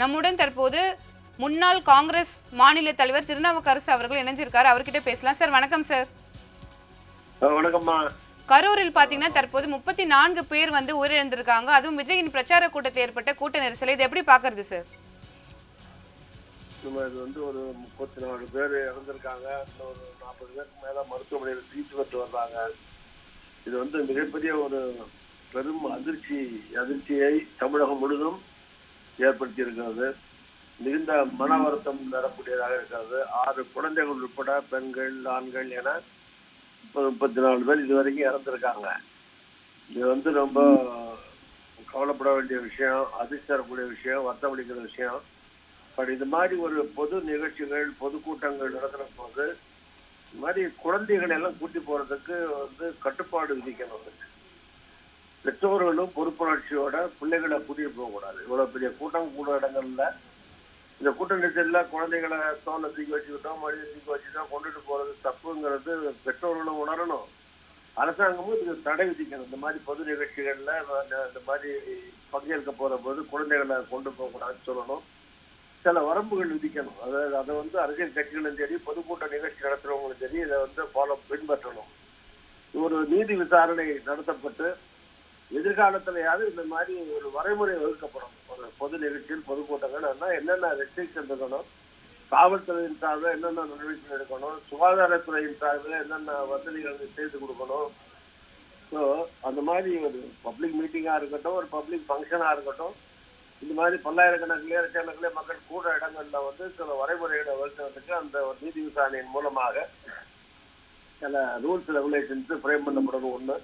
நம்முடன் தற்போது முன்னாள் காங்கிரஸ் மாநில தலைவர் திருநாவுக்கரசு அவர்கள் இணைஞ்சிருக்காரு. அவர்கிட்ட பேசலாம். சார் வணக்கம் சார். வணக்கம்மா. கரூரில் பார்த்தீங்கன்னா தற்போது முப்பத்தி நான்கு பேர் வந்து உயிரிழந்திருக்காங்க. அதுவும் விஜயின் பிரச்சார கூட்டத்தில் ஏற்பட்ட கூட்ட நெரிசலை. இது எப்படி பார்க்கறது சார்? இது வந்து ஒரு முப்பத்தி நாலு பேர் இறந்திருக்காங்க. இன்னும் ஒரு நாற்பது பேருக்கு மேல மருத்துவமனையில் சிகிச்சை பெற்று வர்றாங்க. இது வந்து மிகப்பெரிய ஒரு பெரும் அதிர்ச்சி அதிர்ச்சியை தமிழகம் முழுதும் ஏற்படுத்தி இருக்கிறது மிகுந்த மன வருத்தம் தரக்கூடியதாக இருக்கிறது. ஆறு குழந்தைகள் உட்பட பெண்கள் ஆண்கள் என முப்பது முப்பத்தி நாலு பேர் இதுவரைக்கும் இறந்துருக்காங்க. இது வந்து ரொம்ப கவலைப்பட வேண்டிய விஷயம் அதிர்ச்சி தரக்கூடிய விஷயம் வருத்தம் அளிக்கிற விஷயம். பட் இது மாதிரி ஒரு பொது நிகழ்ச்சிகள் பொதுக்கூட்டங்கள் நடக்கிற போது இது மாதிரி குழந்தைகளை எல்லாம் கூட்டி போறதுக்கு வந்து கட்டுப்பாடு விதிக்கணும். அதுக்கு. பெற்றோர்களும் பொறுப்புணர்ச்சியோட பிள்ளைகளை கூட்டிட்டு போகக்கூடாது. இவ்வளவு பெரிய கூட்டம் கூட இடங்கள்ல இந்த கூட்ட நெரிசல்ல குழந்தைகளை தோலை தூக்கி வச்சுக்கிட்டோம் மடியை தூக்கி வச்சுட்டோம் கொண்டுட்டு போறது தப்புங்கிறது பெற்றோர்களும் உணரணும். அரசாங்கமும் இதுக்கு தடை விதிக்கணும். இந்த மாதிரி பொது நிகழ்ச்சிகள்ல இந்த- மாதிரி பங்கேற்க போற போது குழந்தைகளை கொண்டு போகக்கூடாதுன்னு சொல்லணும். சில வரம்புகள் விதிக்கணும். அதாவது அதை வந்து அரசியல் கட்சிகளும் சரி பொதுக்கூட்ட நிகழ்ச்சி நடத்துறவங்களும் சரி இதை வந்து ஃபாலோ பின்பற்றணும். ஒரு நீதி விசாரணை நடத்தப்பட்டு எதிர்காலத்திலையாவது இந்த மாதிரி ஒரு வரைமுறை வகுக்கப்படும். ஒரு பொது நிகழ்ச்சியில் பொதுக்கூட்டங்கள் அதெல்லாம் என்னென்ன ரெஸ்ட்ரிக்ஷன் இருக்கணும்? காவல்துறையின் சார்பில் என்னென்ன நடவடிக்கை எடுக்கணும்? சுகாதாரத்துறையின் சார்பில் என்னென்ன வசதிகள் செய்து கொடுக்கணும்? ஸோ அந்த மாதிரி ஒரு பப்ளிக் மீட்டிங்காக இருக்கட்டும் ஒரு பப்ளிக் ஃபங்க்ஷனாக இருக்கட்டும் இந்த மாதிரி பல்லாயிரக்கணக்கிலே லட்சக்கணக்கிலே மக்கள் கூட இடங்களில் வந்து சில வரைமுறைகளை வகுக்கிறதுக்கு அந்த ஒரு நீதி விசாரணையின் மூலமாக சில ரூல்ஸ் ரெகுலேஷன்ஸ் ஃப்ரேம் பண்ணப்படணும் ஒன்று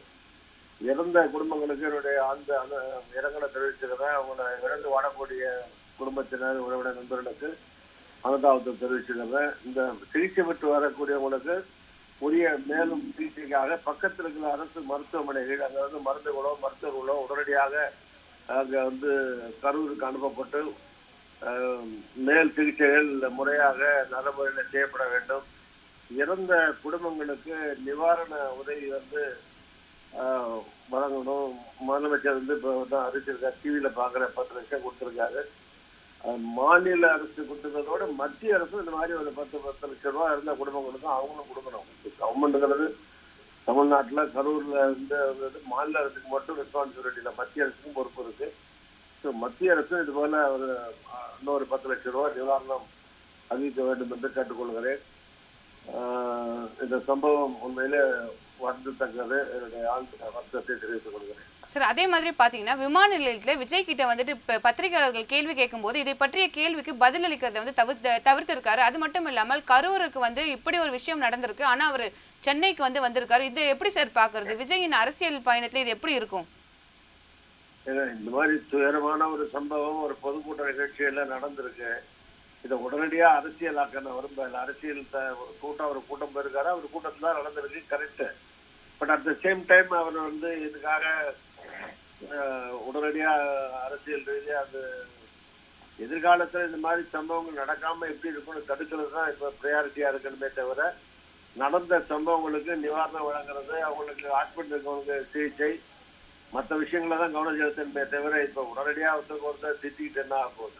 இறந்த குடும்பங்களுக்கு என்னுடைய அந்த அந்த இரங்கலை தெரிவிச்சுக்கிறேன். அவங்கள இறந்து வாழக்கூடிய குடும்பத்தினர் உறவினர் நண்பர்களுக்கு அனுதாபத்தை தெரிவிச்சுக்கிறேன். இந்த சிகிச்சை பெற்று வரக்கூடியவங்களுக்கு உரிய மேலும் சிகிச்சைக்காக பக்கத்தில் இருக்கிற அரசு மருத்துவமனைகள் அங்கே வந்து மருந்துகளோ மருத்துவர்களோ உடனடியாக அங்கே வந்து கரூருக்கு அனுப்பப்பட்டு மேல் சிகிச்சைகள் முறையாக நடைமுறையில் செய்யப்பட வேண்டும். இறந்த குடும்பங்களுக்கு நிவாரண உதவி வந்து வழங்கணும். முதலமைச்சர் வந்து இப்போ தான் அறிவிச்சிருக்காரு. டிவியில் பார்க்குற பத்து லட்சம் கொடுத்துருக்காரு. மாநில அரசு கொடுத்துருக்கதோட மத்திய அரசு இந்த மாதிரி ஒரு பத்து பத்து லட்சம் ரூபா இருந்த குடும்பங்களுக்கும் அவங்களும் கொடுக்கணும். கவர்மெண்ட்டுங்கிறது தமிழ்நாட்டில் கரூரில் இருந்து வந்து மாநில அரசுக்கு மட்டும் ரெஸ்பான்சிபிலிட்டி இல்லை. மத்திய அரசுக்கும் பொறுப்பு இருக்கு. ஸோ மத்திய அரசு இது போல ஒரு இன்னொரு பத்து லட்சம் ரூபா நிவாரணம் அறிவிக்க வேண்டும் என்று கேட்டுக்கொள்கிறேன். இந்த சம்பவம் உண்மையிலே வருந்தத்தக்கது என்னுடைய ஆழ்ந்த வருத்தத்தை தெரிவித்துக் கொள்கிறேன். சார் அதே மாதிரி பார்த்தீங்கன்னா விமான நிலையத்தில் விஜய் கிட்ட வந்துட்டு இப்போ பத்திரிகையாளர்கள் கேள்வி கேட்கும்போது இதை பற்றிய கேள்விக்கு பதிலளிக்கிறதை வந்து தவிர்த்து தவிர்த்திருக்காரு. அது மட்டும் இல்லாமல் கரூருக்கு வந்து இப்படி ஒரு விஷயம் நடந்திருக்கு. ஆனால் அவர் சென்னைக்கு வந்து வந்திருக்காரு. இது எப்படி சார் பார்க்கறது விஜயின் அரசியல் பயணத்தில் இது எப்படி இருக்கும்? இந்த மாதிரி துயரமான ஒரு சம்பவம் ஒரு பொதுக்கூட்ட நிகழ்ச்சியில நடந்திருக்கு. இதை உடனடியா அரசியலாக்க நான் விரும்பல. அரசியல் ஒரு கூட்டம் ஒரு கூட்டம் போயிருக்காரு. அவர் கூட்டத்துல தான் நடந்திருக்கு. Correct but at the same time அவர் வந்து இதுக்காக உடனடியாக அரசியல் ரீதியாக அது எதிர்காலத்தில் இந்த மாதிரி சம்பவங்கள் நடக்காமல் எப்படி இருக்கும்னு தடுக்கிறது தான் இப்போ ப்ரையாரிட்டியாக இருக்கணுமே தவிர நடந்த சம்பவங்களுக்கு நிவாரணம் வழங்குறது அவங்களுக்கு ஹாஸ்பிட்டல் இருக்கவங்களுக்கு சிகிச்சை மற்ற விஷயங்கள தான் கவனம் செலுத்தணுமே தவிர இப்போ உடனடியாக ஒருத்தருக்கு ஒருத்தர் திட்டிக்கிட்டு என்ன ஆகும்?